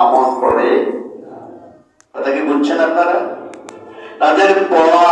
আমল করে। কথা কি বুঝছেন আপনারা? তাদের পড়া,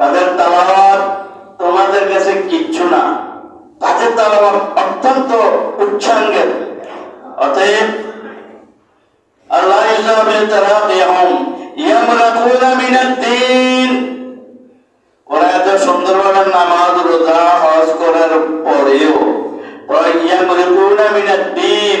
তাদের তালাওয়াত তোমাদের কাছে কিচ্ছু না। তাদের তালাওয়াত অত্যন্ত উচ্চাঙ্গের অতএব আল্লাহ ইসলামের তারাকিয়াহুম ইয়ামরাকুনা মিনাদ দ্বীন ওরা এত সুন্দরভাবে নামাজ, রোজা, হজ করার পরেও ইয়ামরাকুনা মিনাদ দ্বীন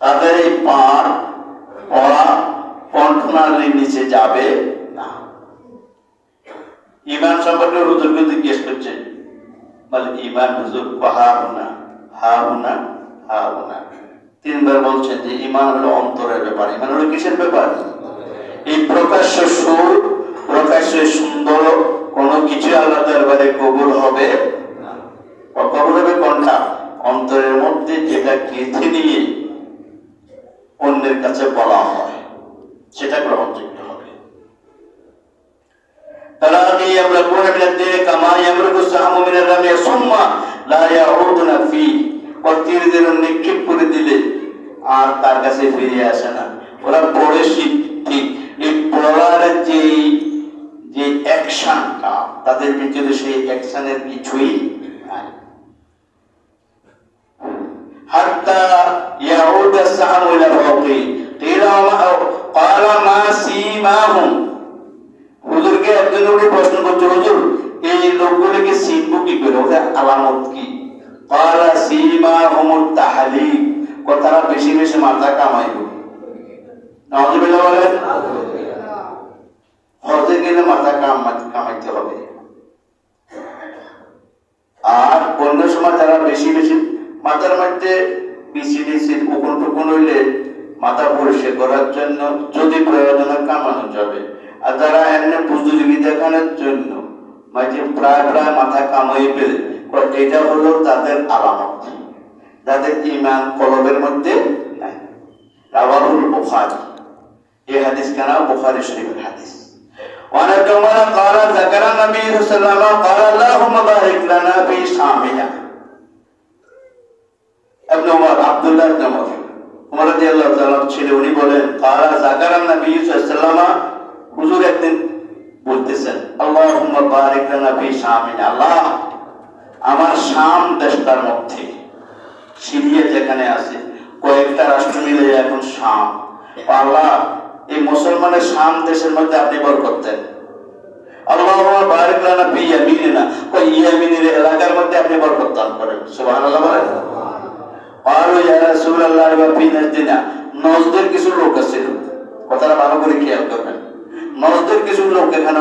তাদের এই পাঠ পড়া কণ্ঠনালীর নিচে যাবে না। ইমান সম্পর্কে হুজুরকে জিজ্ঞেস করছে। বলে ইমান হুজুর হা হুনা হা হুনা হা হুনা তিনবার বলছেন যে ইমান হলো অন্তরের ব্যাপার। ইমান হলো কিসের ব্যাপার? এই প্রকাশ্য সুর, প্রকাশ্য সুন্দর কোন কিছু আল্লাহ দরবারে কবুল হবে ও হবে অন্তরের মধ্যে যেটা গেঁথে নিয়ে অন্যের কাছে বলা হয়, সেটা গ্রহণযোগ্য আর তার কাছে ফিরে আসে না। ওরা পড়ে ঠিক। এই পড়ার যে যে অ্যাকশনটা তাদের ভিতরে সেই অ্যাকশনের কিছুই নাই حتى يعود السهم الى فوقه قيل وما قال ما سيماهم হুজুরকে একজন লোকে প্রশ্ন করছে হুজুর এই লোকগুলোকে চিনবো কি করে ওদের আলামত কি قال سيماهم التحليق কথাটা বেশি বেশি মাথা কামাইব নাউজুবিল্লাহ বলেন হজে গেলে মাথা কাম- কামাইতে হবে আর অন্য সময় যারা বেশি বেশি মাথার মধ্যে বিসিডিসির উপকূল হইলে মাথা পরিষ্কার করার জন্য যদি প্রয়োজন কামানো যাবে। আর যারা এমনি বুজুর্গি দেখানোর জন্য মাঝে প্রায় প্রায় মাথা কামাই ফেলে এটা হলো তাদের আলামত। যাদের ইমান কলবের মধ্যে নাই। রাবাহুল বুখারি। এই হাদিস কেন? বুখারি শরীফের হাদিস। অনেক কারা জাকারা নবী সাল্লাম কারা আল্লাহুম্মা বারিক লানা ফি শামিয়া। যেখানে আছে, কয়েকটা রাষ্ট্র মিলে এখন শাম। আল্লাহ, এই মুসলমানের শাম দেশের মধ্যে আপনি বরকত করতেন আল্লাহ বারিক লানা ফি ইয়ামিনিনা কই এলাকার মধ্যে আপনি বরকত দান করেন। সুবহানাল্লাহ কালু ইয়া রাসূলুল্লাহ ওয়া নজদের কিছু লোক আছিল কথাটা ভালো করে খেয়াল করবেন। নজদের কিছু লোক এখানে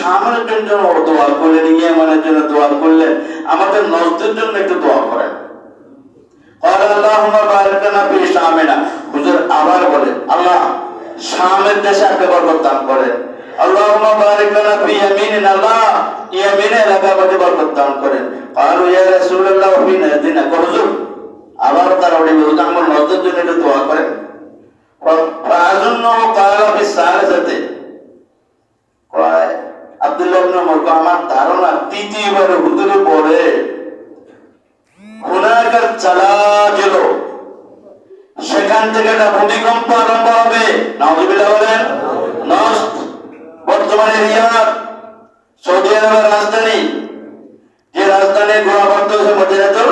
সামনের জন্য দোয়া করলেন ইয়ামানের জন্য দোয়া করলেন, আমাদের নজদের জন্য একটু দোয়া করেন। আবার বলে আল্লাহ, সামনের দেশে একটা বরকত দান করেন। اللهم بارك لنا في يميننا আল্লাহ ইয়ামিন এলাকার মধ্যে বরকত দান করেন قالوا يا رسول الله في نجدنا হুজুর আবার তারা বলে হুজুর আমার নজদের জন্য একটু দোয়া করেন فأظنه قال في الثالثة কয় আব্দুল্লাহ ইবনে ওমর কয়, আমার ধারণা তৃতীয়বার হুজুরে বলে হুনাকার চালা গেল সেখান থেকে একটা ভূমিকম্প আরম্ভ হবে নাউজুবিল্লাহ বলেন নস্ত বর্তমানে রিয়াদ সৌদি আরবের রাজধানী, যে রাজধানীর গোড়াবদ্ধ হচ্ছে মদিনাতুল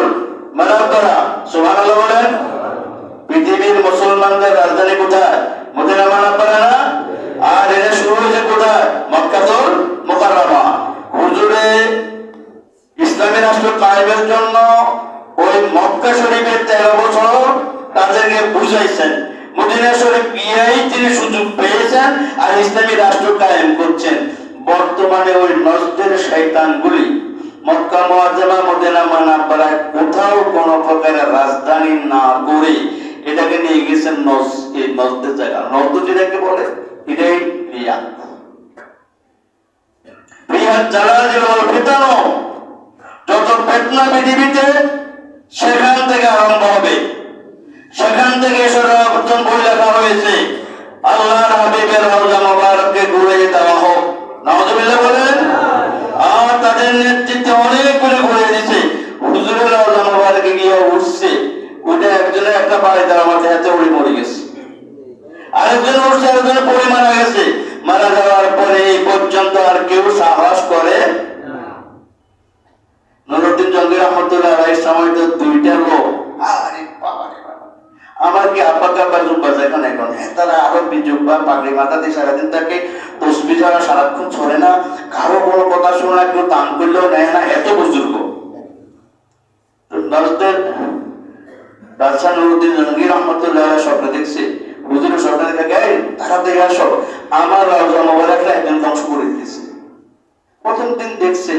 মানাব্বারা। সুবহান আল্লাহ বলেন, পৃথিবীর মুসলমানদের রাজধানী কোথায়? মদিনা মানাব্বারা না? আর এর শুরু হয়েছে কোথায়? মক্কাতুল মুকাররমা। হুজুরে ইসলামী রাষ্ট্র কায়েমের জন্য ওই মক্কা শরীফের তেরো বছর তাদেরকে বুঝাইছেন। তিনি সুযোগ পেয়েছেন আর ইসলামী রাষ্ট্র কায়েম করছেন। বর্তমানে ওই নজদের শয়তানগুলি মক্কা মদিনা কোথাও রাজধানী না করে এটাকে নিয়ে গেছেন নজ, এই নজদের জায়গা। নজদ যেটাকে বলে, এটাই যত ফেতনা পৃথিবীতে সেখান থেকে আরম্ভ হবে সেখান থেকে সর্বপ্রথম বই লেখা হয়েছে আল্লাহর হাবিবের রওজা মোবারককে ঘুরে দেওয়া হোক নাউজুবিল্লাহ বলেন আর তাদের নেতৃত্বে অনেক করে ঘুরে দিছে হুজুরের রওজা মোবারকে গিয়ে উঠছে উঠে একজনের একটা বাড়ি তার মাথায় হাতে উড়ে মরে গেছে আরেকজন উঠছে আরেকজনের পড়ে মারা গেছে মারা যাওয়ার পরে এই পর্যন্ত আর কেউ সাহস করে নুরুদ্দিন জঙ্গি রহমতুল্লাহ আলাইহির সময় তো দুইটা লোক আরে বাবা রে বাবা। আমার কি আব্বা কাব্বা জুব্বা এখন এখন হ্যাঁ সারাদিন ছাড়া সারাক্ষণ ছড়ে না, কারও কোনো কথা শুনে না, কেউ দান করলেও নেয় না, এত বুজুর্গ। স্বপ্ন দেখছে। স্বপ্ন গায়ে তারা দেখে আমার রাজা মোবারকরা একজন ধ্বংস করে দিয়েছে। প্রথম দিন দেখছে,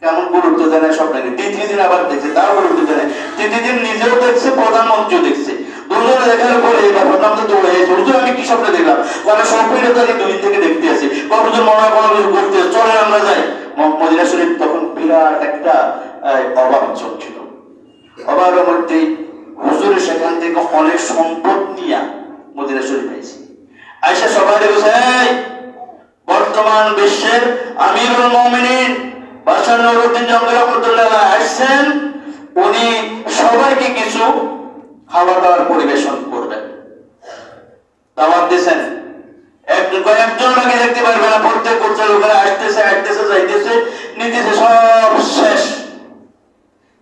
কেমন গুরুত্ব দেয় স্বপ্নকে। দ্বিতীয় দিন আবার দেখছে তার গুরুত্ব দেয় তৃতীয় দিন নিজেও দেখছে, প্রধানমন্ত্রীও দেখছে। দুজনে দেখার পরে ব্যাপারটা আমাদের দৌড়ে হুজুর আমি কি স্বপ্ন দেখলাম? কারণ স্বপ্নটা তো আমি দুদিন থেকে দেখতে আছি। কতজন মনে কোনো কিছু করতে চলে আমরা যাই। মদিনা শরীফ তখন বিরাট একটা অভাব চলছিল অভাবের মধ্যে হুজুরের সেখান থেকে অনেক সম্পদ নিয়ে মদিনা শরীফ পেয়েছি আইসা সবাই "এই, বর্তমান বিশ্বের আমিরুল মুমিনিন বাদশাহ নুরুদ্দিন জঙ্গি রহমতুল্লাহ আসছেন উনি সবাইকে কিছু খাবার দাবার পরিবেশন করবেন দাওয়াত দিয়েছেন। কয়েকজন লোকে দেখতে পারবে না, প্রত্যেক বছর লোকেরা আসতেছে আসতেছে, যাইতেছে নিতেছে সব শেষ।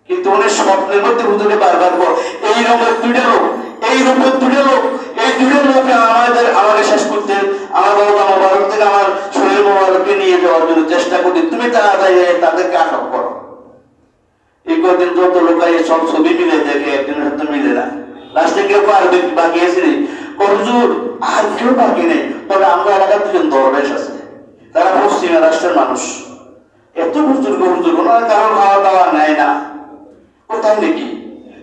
কিন্তু উনি স্বপ্নের মধ্যে হুজুরে বারবার বল, এই রূপের দুইটা লোক, এই রূপের দুইটা লোক, এই দুইটা লোককে আমাদের, আমাকে শেষ করতে, আমার বাবা আমার মোবারক থেকে আমার শরীর মোবারককে নিয়ে যাওয়ার জন্য চেষ্টা করতে, তুমি তাড়াতাড়ি তাদেরকে আটক করো। এই যত লোক সব ছবি মিলে দেখে একজনের সাথে মিলে না। লাস্টে কেউ আর বাকি আছে হুজুর, আর কেউ বাকি নেই। তবে আমরা এলাকার দুজন দরবেশ আছে। তারা পশ্চিমা রাষ্ট্রের মানুষ। এত বুজুর্গ বুজুর্গ ওনারা কারও খাওয়া দাওয়া নেয় না। কোথায় নাকি?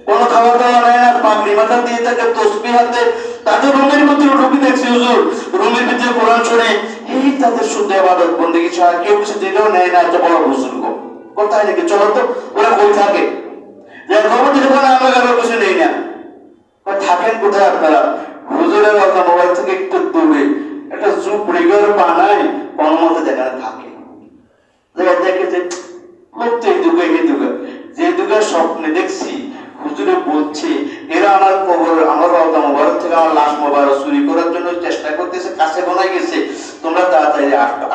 কোন খাওয়া দাওয়া নেয় না, পাগড়ি মাথা দিয়ে থাকে তসবি হাতে তাদের রুমের ভিতরে ঢুকে দেখছি, হুজুর। রুমের ভিতরে কোরআন শুনে এই তাদের শুদ্ধ আবাদত, বন্দেগী ছাড়া কেউ কিছু দিলেও নেয় না, এত বড় বুজুর্গ। কোথায় নাকি চলো তো, ওরা কই থাকে। যে নেই না। থাকেন কোথায় আপনারা? হুজুরের মোবাইল থেকে একটু দূরে। একটা জুপ রিগার বানায় যেখানে থাকে। জায়গায় দেখেছে লোক তো এই এই যে যুগে স্বপ্নে দেখছি, হুজুরে বলছে, এরা আমার কবর, আমার রওজা মোবারক থেকে আমার লাশ মোবারক চুরি করার জন্য চেষ্টা করতেছে, কাছে গোনায় গেছে। তোমরা তাড়াতাড়ি আটক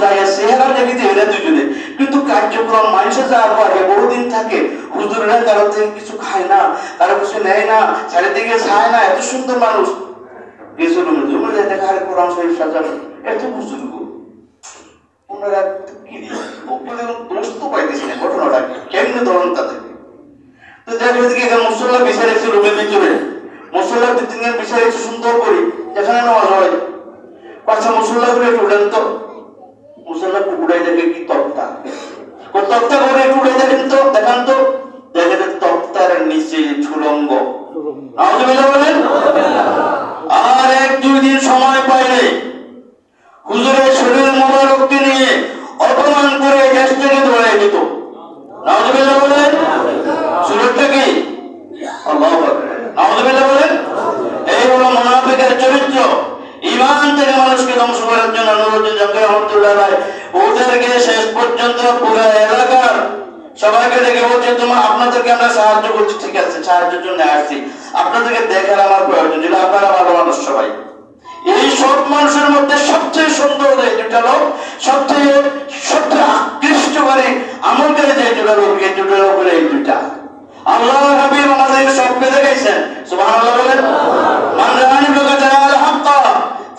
যাই চেহারা দেখিতে এরা দুজনে। কিন্তু কার্যক্রম মানুষের যা পারে বহুদিন থাকে। হুজুরেরা কারও থেকে কিছু খায় না, কারও কিছু নেয় না, চারিদিকে ছায় না, এত সুন্দর মানুষ। রুমে রুমে দেখা আর কোরআন তো পাইতেছি মুসল্লা বিচার রেখেছে রুমের ভিতরে। মুসল্লা দু সুন্দর করে, যেখানে নামাজ হয়। মুসল্লা করে তো। মুসল্লা উড়াই দেখে কি তক্তা? ও তক্তা করে একটু উড়াই দেখেন তো, দেখান তো। দেখে যে তক্তার নিচে ঝুলঙ্গ। বলেন? আর এক দুই দিন সময় পাইলে হুজুরের শরীর মোবারককে নিয়ে অপমান করে দেশ থেকে দৌড়াই দিত নাউজুবিল্লাহ বলেন? সুরতটা কি? আল্লাহু আকবার নাউজুবিল্লাহ বলেন এই হলো মুনাফিকের চরিত্র ইমান থেকে মানুষকে ধ্বংস করার জন্য নুরুদ্দিন জঙ্গি রহমতুল্লাহ রায় ওদেরকে শেষ পর্যন্ত পুরো এলাকার সবাইকে ডেকে বলছে তোমার আপনাদেরকে আমরা সাহায্য করছি। ঠিক আছে সাহায্যের জন্য আসছি। আপনাদেরকে দেখার আমার প্রয়োজন ছিল। আপনারা ভালো মানুষ সবাই। এই সব মানুষের মধ্যে সবচেয়ে সুন্দর এই দুটা লোক সবচেয়ে সবচেয়ে আকৃষ্ট করে আমলকারী যে দুটা লোক এই দুটা লোকের এই দুটা আল্লাহ হাবিব আমাদের স্বপ্নে দেখাইছেন সুবহানাল্লাহ বলেন। মান রাআনি বিগাদাল হাক্কা।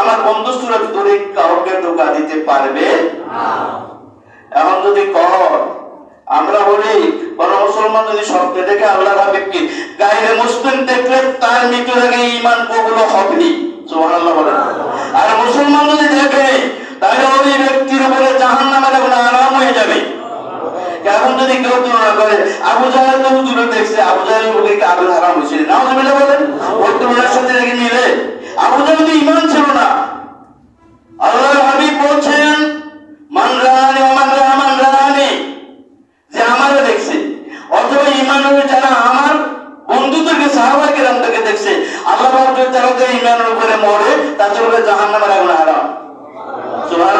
আমার বন্ধু সুরত দূরে কাউকে ধোকা দিতে পারবে? এখন যদি কহ আমরা বলি, কোন মুসলমান যদি স্বপ্নে দেখে আল্লাহ হাবিবকে গায়ে মুসলিম দেখলে তার মৃত্যু থেকে ইমান কবুল হবে আর মুসলমান যদি দেখে, তাহলে ওই ব্যক্তির উপরে জাহান্নামের আগুন আরাম হয়ে যাবে। এখন যদি কেউ তুলনা করে, আবু জাহেল তো হুজুরে দেখছে, আবু জাহেলের বুকে কি আগুন হারাম হয়েছিল নাউজুবিল্লাহ বলেন। ওর তুলনার সাথে নাকি মিলে? আবু জাহেল তো ইমান ছিল না আল্লাহ হাবিব বলছেন দেখছে, অথবা ইমানের যারা আমার বন্ধুদেরকে সাহাবাই কেরাম থেকে দেখছে, আল্লাহ পাক তারা তো ইমানের উপরে মরে তাদের উপরে জাহান্নামের আগুন হারাম। সুবহানাল্লাহ।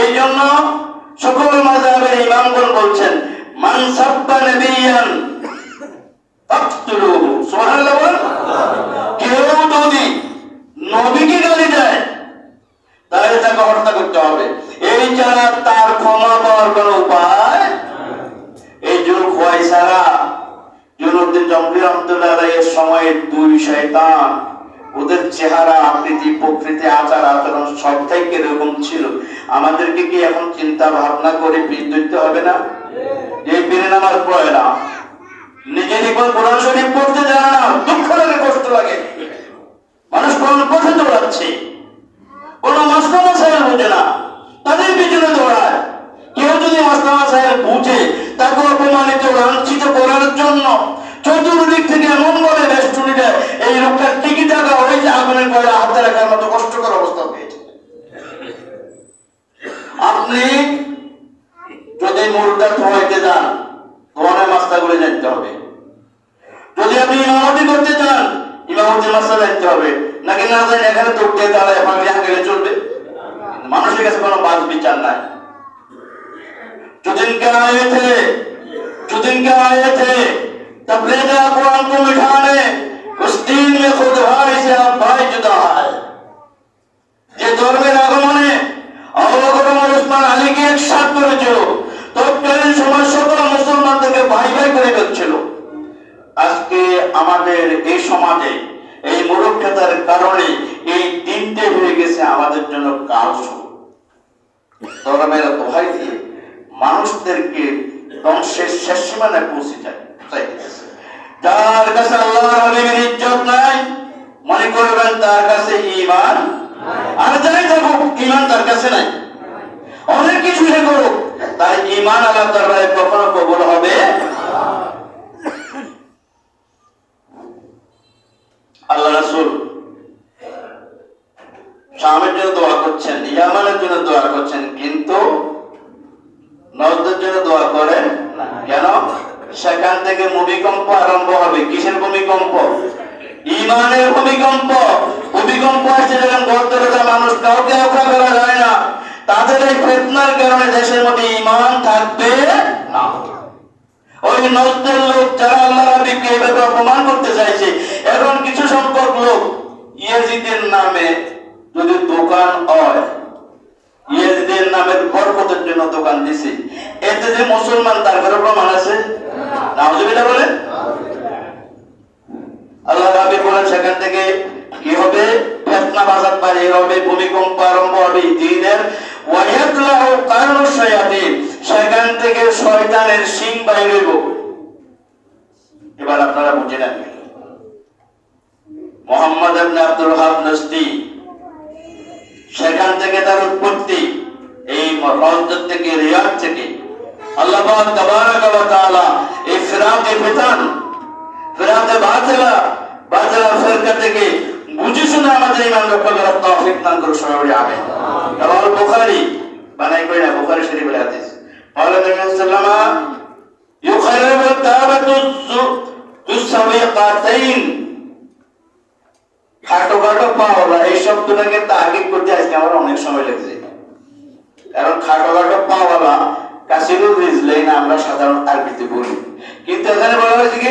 এই জন্য সকল মাযহাবের ইমামগণ বলছেন, মান নাবিয়ান ফাকতুলুহু সুবহানাল্লাহ কেউ যদি নবীকে গালি দেয়, তাহলে তাকে হত্যা করতে হবে। এই ছাড়া তার ক্ষমা পাওয়ার কোন উপায় এই জুল খোয়াই ছাড়া জুলুদ্দিন জম্বির রহমতুল্লাহ এর দুই শয়তান, ওদের চেহারা, আকৃতি, প্রকৃতি আচার আচরণ সব থেকে এরকম ছিল। আমাদেরকে কি এখন চিন্তা ভাবনা করে পিঠ ধরতে হবে না? যে পীরে নামাজ পড়ে না। নিজে দেখবেন কোরআন শরীফ পড়তে জানে না, দুঃখ লাগে, কষ্ট লাগে। মানুষ কোন পথে দৌড়াচ্ছে। কোন মাস্টামা সাহেব বুঝে না, তাদের পিছনে দৌড়ায়। কেউ যদি মাস্টামা সাহেব বুঝে, তাকে অপমানিত, লাঞ্ছিত করার জন্য চতুর্দিক থেকে এমন ভাবে বেষ্টনী এই লোকটার টিকি টাকা যে আগুনের পয়লা হাতে রাখার মতো কষ্টকর অবস্থা হয়েছে আপনি যদি মুরগা ধোয়াইতে যান ধোয়ানের মাস্তা করে জানতে হবে যদি আপনি ইমামতি করতে চান ইমামতি মাসা জানতে হবে নাকি না জানি এখানে দৌড়তে দাঁড়ায় পাগড়ি হাঁকেলে চলবে মানুষের কাছে কোনো বাজ বিচার নাই जुदिनके आए थे जुदिनके आए थे तबलीग कुरान को मिठाने उस दीन में खुद भाई से आप भाई जुदा है যে ধর্মের আগমনে আবু বকর ওমর ওসমান আলীকে একসাথ করেছিল তৎকালীন সময় সকল মুসলমানদেরকে ভাই ভাই করে ফেলছিল আজকে আমাদের এই সমাজে, এই মূর্খতার কারণে এই দিনটি হয়ে গেছে আমাদের জন্য কাল ধর্মের দোহাই দিয়ে মানুষদেরকে ধ্বংসের শেষ সীমানায় পৌঁছে যায় যার কাছে আল্লাহ হাবিবের ইজ্জত নাই, মনে করবেন তার কাছে ইমান আর যাই থাকুক ইমান তার কাছে নাই। অনেক কিছু সে করুক তাই ইমান আল্লাহ দরবারে কখনো কবল হবে? আল্লাহ রাসূল শামের জন্য দোয়া করছেন, ইয়ামানের জন্য দোয়া করছেন, কিন্তু নজদের জন্য দোয়া করেন কেন? সেখান থেকে ভূমিকম্প আরম্ভ হবে। কিসের ভূমিকম্প? ইমানের ভূমিকম্প। ভূমিকম্প আসছে যখন গদ্দরতা মানুষ কাউকে রক্ষা করা যায় না। তাদের এই ফেতনার কারণে দেশের মধ্যে ইমান থাকবে না। ওই নজদের লোক যারা আল্লাহ রাবিকে এভাবে অপমান করতে চাইছে এখন কিছু সংখ্যক লোক ইয়াজিদের নামে যদি দোকান হয়, ইয়েজিদের নামের বরকতের জন্য দোকান দিছে। এতে যে মুসলমান, তার ঘরে প্রমাণ আছে? নাউজুবিল্লাহ বলে আল্লাহ রাবি বলেন, সেখান থেকে কি হবে? ফেতনা বাজার পারে হবে, ভূমিকম্প আরম্ভ হবে দিনের সেখান থেকে শয়তানের সিং বাইরে এবার আপনারা বুঝে নেন। মোহাম্মদ আব্দুল নসরি সেখান থেকে তার উৎপত্তি, এই রজত থেকে, রিয়াদ থেকে। আল্লাহ তাবারাক ওয়া তাআলা এই ফিরাতে ফিতান, ফিরাতে থেকে বুঝে শুনে আমাদের ইমান রক্ষা করার তফিক সবাই বানাই করি না বলে খাটো খাটো করতে আমার অনেক সময় লেগেছে। কারণ খাটো খাটো সাধারণ আরবিতে বলি। কিন্তু এখানে বলা হয়েছে কি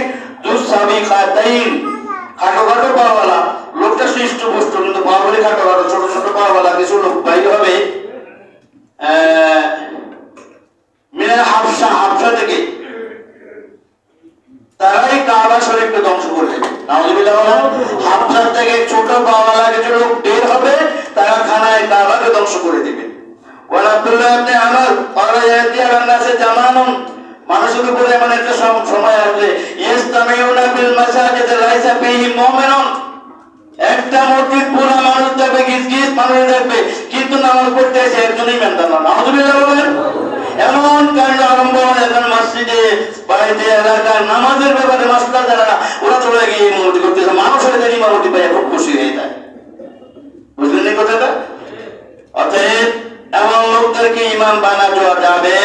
খাটো খাটো পাওলা লোকটা শ্রেষ্ঠ বস্তু, কিন্তু পা বলে খাটো পারো ছোট ছোট পাওয়ালা কিছু লোক বাইর হবে। মিনার হাফসা হাফসা থেকে তারাই কাবা শরীফকে ধ্বংস থেকে ছোট পাওয়ালা কিছু লোক বের হবে, তারা খানায় কাবাকে ধ্বংস করে দিবে। ওয়ালাবদুল্লাহ ইবনে আমর ক্বালা ইয়াতি আলান নাসে জামানুন, মানুষের উপরে এমন একটা সময় আসবে, ইস্তামিউনা বিল মাসাজিদ লাইসা ফীহি মুমিনুন। একটা মসজিদ পুরো মানুষ দেখবে, গিজ গিজ মানুষ দেখবে, কিন্তু নামাজ পড়তে এসে একজনই মেনতাম না। এমন কাণ্ড আরম্ভ হয় এখন মসজিদে, বাড়িতে এলাকায় নামাজের ব্যাপারে মাস্টার যারা, ওরা চলে গিয়ে ইমামতি করতেছে। মানুষ হয়ে যায় ইমামতি পাই খুব খুশি হয়ে যায়। বুঝলেন এই কথাটা? অতএব, এমন লোকদেরকে ইমাম বানা দেওয়া যাবে।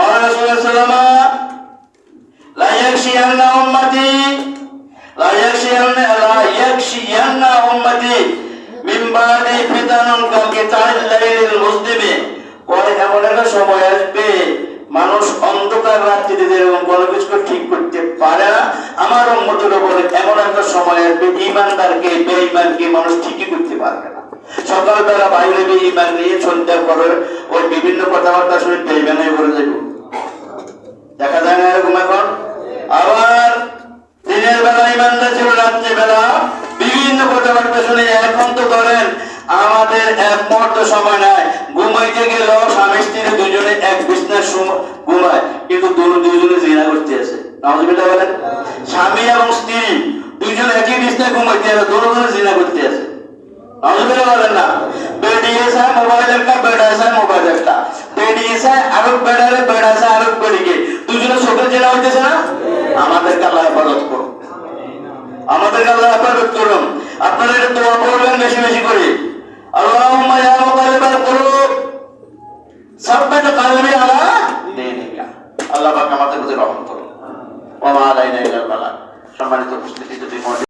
আর রাসূলুল্লাহ সাল্লামা লা ইয়াকশিয়ান্না উম্মতি ইয়াকশিয়ান্না লা ইয়াকশিয়ান্না উম্মতি মিন বাদি ফিতানুন কা কিতাল লাইলিল মুসলিমি পরে এমন একটা সময় আসবে, মানুষ অন্ধকার রাত্রিতে যেরকম কোনো কিছু ঠিক করতে পারে না। আমার উম্মতের উপরে এমন একটা সময় আসবে ইমানদারকে বেঈমানকে মানুষ ঠিকই করতে পারবে না। সকালবেলা বাইরে গিয়ে ইমান নিয়ে সন্ধ্যা করে ওই বিভিন্ন কথাবার্তা শুনে বেঈমান হয়ে করে যাবে দেখা যায় না এরকম এখন? আবার দিনের বেলা ইমানটা ছিল রাত্রে বেলা বিভিন্ন কথাবার্তা শুনে এখন তো ধরেন আমাদের এক মুহূর্ত সময় নাই। ঘুমাইতে গেলেও স্বামী স্ত্রী দুজনে এক বিছনার সময় ঘুমায় কিন্তু দুজন দুজনে জিনা করতে আছে। বলেন স্বামী এবং স্ত্রী দুজন একই বিছনায় ঘুমাইতে আছে দুজনে জিনা করতে আছে। নামাজবিল্লাহ বলেন না বেডি এসে মোবাইল একটা বেড আছে মোবাইল একটা বেডি এসে আরও বেডারে বেড আছে আরও বেডিকে দুজনে চোখে জেলা হইতেছে না আমাদেরকে আল্লাহ হেফাজত করুন আমাদেরকে আল্লাহ হেফাজত করুন আপনারা এটা দোয়া করবেন বেশি বেশি করে আল্লাহুম্মা ইয়া মুকাল্লিবাল কুলুব সাব্বিত কলবি আলা দীনিকা আল্লাহ পাক আমাদের প্রতি রহমত করুন। ওয়া মা আলাইনা ইল্লাল বালাগ সম্মানিত উপস্থিতি যদি